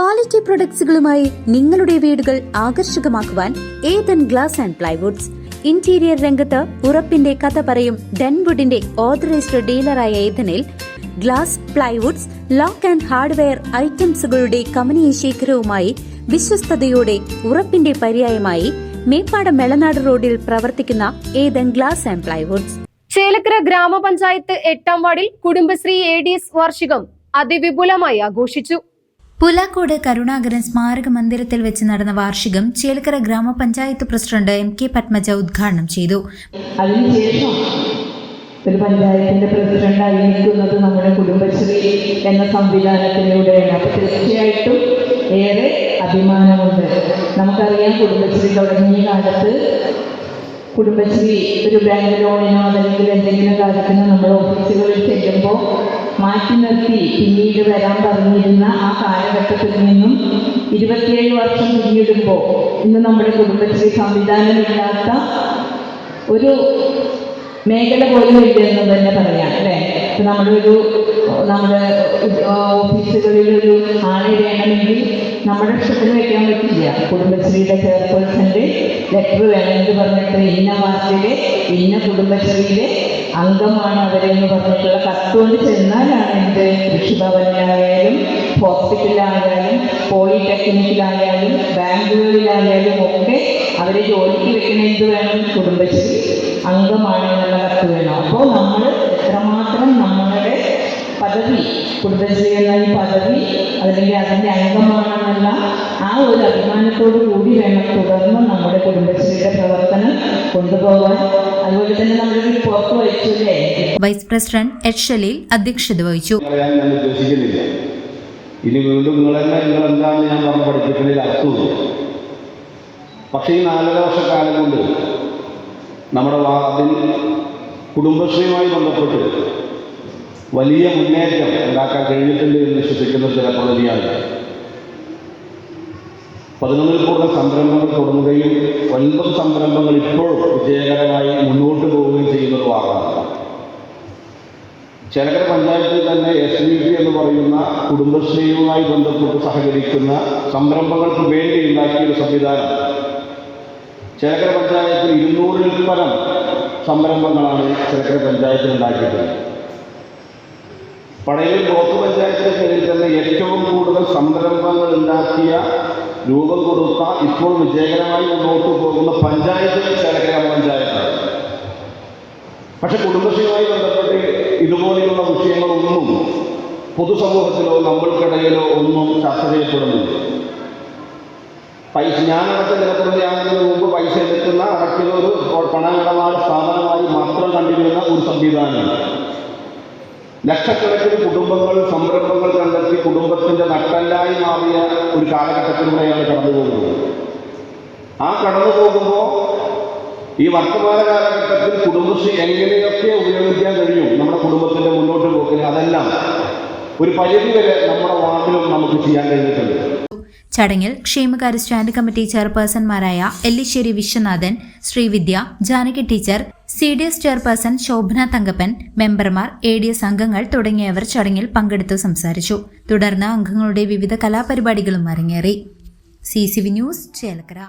Quality പ്രൊഡക്ട്സുകളുമായി നിങ്ങളുടെ വീടുകൾ ആകർഷകമാക്കുവാൻ Ethan glass and plywoods. Interior രംഗത്ത് ഉറപ്പിന്റെ കഥ പറയും ഡെൻവുഡിന്റെ ഓതറൈസ്ഡ് ഡീലറായ ഏതനിൽ glass plywoods lock and hardware ഐറ്റംസുകളുടെ കമനീയ ശേഖരവുമായി വിശ്വസ്തയോടെ ഉറപ്പിന്റെ പര്യായമായി മേപ്പാട മെളനാട് റോഡിൽ പ്രവർത്തിക്കുന്ന Ethan glass and plywoods. Chelakkara ഗ്രാമപഞ്ചായത്ത് എട്ടാം വാർഡിൽ കുടുംബശ്രീ എ ഡി എസ് വാർഷികം അതിവിപുലമായി ആഘോഷിച്ചു. പുലാക്കോട് കരുണാകരൻ സ്മാരക മന്ദിരത്തിൽ വെച്ച് നടന്ന വാർഷികം ചേലക്കര ഗ്രാമപഞ്ചായത്ത് പ്രസിഡന്റ് എം കെ പത്മജ ഉദ്ഘാടനം ചെയ്തു. അതിനുശേഷം ഒരു പഞ്ചായത്തിന്റെ പ്രസിഡന്റായി നിൽക്കുന്നത് നമ്മുടെ കുടുംബശ്രീ എന്ന സംവിധാനത്തിലൂടെയാണ് അപ്പൊ തീർച്ചയായിട്ടും ഏറെ അഭിമാനമുണ്ട്. നമുക്കറിയാം കുടുംബശ്രീ തുടങ്ങിയ കാലത്ത് കുടുംബശ്രീ ഒരു ബാങ്ക് ലോണിനോ അല്ലെങ്കിൽ എന്തെങ്കിലും കാര്യത്തിനോ നമ്മൾ ഓഫീസുകളിൽ ചെല്ലുമ്പോൾ മാറ്റി നിർത്തി പിന്നീട് വരാൻ പറഞ്ഞിരുന്ന ആ കാലഘട്ടത്തിൽ നിന്നും ഇരുപത്തിയേഴ് വർഷം പിന്നിടുമ്പോൾ ഇന്ന് നമ്മുടെ കുടുംബശ്രീ സംവിധാനമില്ലാത്ത ഒരു മേഖല പോലും ഇല്ല എന്ന് തന്നെ പറയാം അല്ലേ? ഇപ്പം നമ്മുടെ ഒരു നമ്മുടെ ഓഫീസുകളിലൊരു ആളെ വേണമെങ്കിൽ നമ്മുടെ ഇഷ്ടത്തിന് വെക്കാൻ പറ്റില്ല. കുടുംബശ്രീയുടെ ചെയർപേഴ്സന്റെ ലെറ്റർ വേണമെന്ന് പറഞ്ഞിട്ട് ഇന്ന വാർഡിലെ ഇന്ന കുടുംബശ്രീയിലെ അംഗമാണ് അവരെന്ന് പറഞ്ഞിട്ടുള്ള കത്തുകൊണ്ട് ചെന്നാലാണ് എന്റെ കൃഷിഭവനിലായാലും ഹോസ്പിറ്റലിലായാലും പോളിടെക്നിക്കിലായാലും ബാങ്കുകളിലായാലും ഒക്കെ അവരെ ജോലിക്ക് വെക്കുന്ന എന്ത് വേണം കുടുംബശ്രീ അംഗമാണ് എന്നുള്ള കത്ത് വേണം. അപ്പോൾ നമ്മൾ എത്രമാത്രം നമ്മളുടെ പദവി കുടുംബശ്രീ എന്ന ഈ പദവി അല്ലെങ്കിൽ അതിന്റെ അംഗമാണെന്നുള്ള ആ ഒരു അഭിമാനത്തോടു കൂടി വേണം തുടർന്ന് നമ്മുടെ കുടുംബശ്രീയുടെ പ്രവർത്തനം കൊണ്ടുപോകാൻ. അതുപോലെ തന്നെ വൈസ് പ്രസിഡന്റ് എച്ച് ഷലീൽ അധ്യക്ഷത വഹിച്ചു. ഇനി വീണ്ടും നിങ്ങളെന്നെ നിങ്ങൾ എന്താണ് ഞാൻ പറഞ്ഞ പഠിപ്പിക്കുന്നതിൽ അർത്ഥമില്ല. പക്ഷേ ഈ നാലര വർഷക്കാലം കൊണ്ട് നമ്മുടെ വാർഡിൽ കുടുംബശ്രീയുമായി ബന്ധപ്പെട്ട് വലിയ മുന്നേറ്റം ഉണ്ടാക്കാൻ കഴിഞ്ഞിട്ടുണ്ട് എന്ന് വിശ്വസിക്കുന്ന ചില പദ്ധതിയാണ് പതിനൊന്നിൽ കൂടുതൽ സംരംഭങ്ങൾ തുടങ്ങുകയും ഒൻപത് സംരംഭങ്ങൾ ഇപ്പോഴും വിജയകരമായി മുന്നോട്ട് പോവുകയും ചെയ്യുന്നത് വാർഡാണ് ചേലക്കര പഞ്ചായത്തിൽ തന്നെ എസ് ഡി പി എന്ന് പറയുന്ന കുടുംബശ്രീയുമായി ബന്ധപ്പെട്ട് സഹകരിക്കുന്ന സംരംഭങ്ങൾക്ക് വേണ്ടി ഉണ്ടാക്കിയ ഒരു സംവിധാനം. ചേലക്കര പഞ്ചായത്തിൽ ഇരുന്നൂറിൽ പരം സംരംഭങ്ങളാണ് ചേലക്കര പഞ്ചായത്തിൽ ഉണ്ടാക്കിയിട്ടുള്ളത്. പടയിൽ ബ്ലോക്ക് പഞ്ചായത്തിന് കീഴിൽ തന്നെ ഏറ്റവും കൂടുതൽ സംരംഭങ്ങൾ ഉണ്ടാക്കിയ രൂപം കൊടുത്ത ഇപ്പോൾ വിജയകരമായി മുന്നോട്ട് പോകുന്ന പഞ്ചായത്ത് ചേലക്കര പഞ്ചായത്താണ് പക്ഷെ കുടുംബശ്രീയുമായി ബന്ധപ്പെട്ട് ഇതുപോലെയുള്ള വിഷയങ്ങളൊന്നും പൊതുസമൂഹത്തിലോ നമ്മൾക്കിടയിലോ ഒന്നും ചർച്ച ചെയ്യപ്പെടുന്നില്ല. പൈസ ഞാനടച്ച ജനപ്രതിയാകുന്നതിന് മുമ്പ് പൈസ എടുക്കുന്ന അടയ്ക്കുന്ന ഒരു പണമിടപാട് സ്ഥാപനമായി മാത്രം കണ്ടിരുന്ന ഒരു സംവിധാനമാണ് ലക്ഷക്കണക്കിന് കുടുംബങ്ങൾ സംരംഭങ്ങൾ കണ്ടെത്തി കുടുംബത്തിന്റെ നട്ടല്ലായി മാറിയ ഒരു കാലഘട്ടത്തിലൂടെയാണ് കടന്നു പോകുന്നത്. ആ കടന്നു പോകുമ്പോൾ ഈ വർത്തമാന കാലഘട്ടത്തിൽ കുടുംബശ്രീ എങ്ങനെയൊക്കെ ഉപയോഗിക്കാൻ കഴിയും? നമ്മുടെ കുടുംബത്തിന്റെ മുന്നോട്ട് പോക്കിന് അതെല്ലാം ഒരു പരിധി വരെ നമ്മുടെ വാർഡിലും നമുക്ക് ചെയ്യാൻ കഴിഞ്ഞിട്ടുണ്ട് ചടങ്ങിൽ ക്ഷേമകാര്യ stand committee ചെയർപേഴ്സൺമാരായ Ellissery Viswanathan Sreevidya Janaki teacher C D S chairperson Shobhana Thankappan മെമ്പർമാർ എ ഡി എസ് അംഗങ്ങൾ തുടങ്ങിയവർ ചടങ്ങിൽ പങ്കെടുത്തു സംസാരിച്ചു. തുടർന്ന് അംഗങ്ങളുടെ വിവിധ കലാപരിപാടികളും അരങ്ങേറി. C C V news Chelakkara.